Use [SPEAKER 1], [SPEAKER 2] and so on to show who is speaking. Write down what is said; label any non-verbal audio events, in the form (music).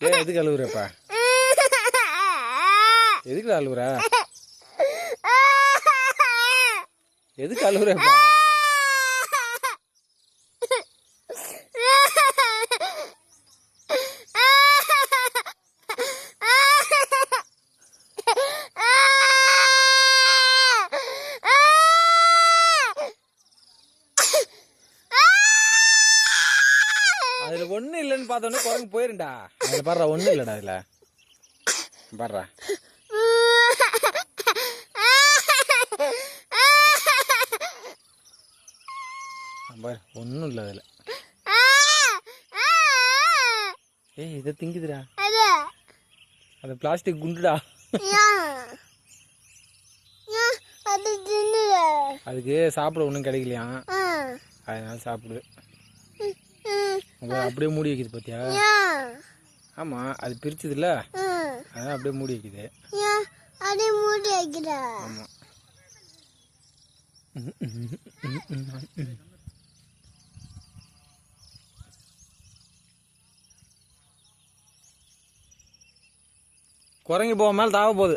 [SPEAKER 1] ஏ எதுக்கு அழுகுறப்பா (laughs) எதுக்கு அழுகுற எதுக்கு அழுகுறப்பா அதுல ஒண்ணும் இல்லைன்னு பார்த்தோன்னே குரங்கு போயிருண்டா அதுல பாடுறா ஒண்ணும் இல்லடா அதுல. பாடுறா பாரு ஒன்றும் இல்லை அதில். ஏய் இதை திங்குதுடா. அது பிளாஸ்டிக் குண்டுடா. அதுக்கு சாப்பிட ஒன்றும் கிடைக்கலையா? அதனால சாப்பிடுது அப்படியே மூடி வைக்குது பார்த்தியா ஆமாம் அது பிரிச்சதுல அதான் அப்படியே மூடி வைக்குது.
[SPEAKER 2] அப்படியே மூடி வைக்கிறா.
[SPEAKER 1] ஆமாம் குரங்கு போக தாவ போகுது.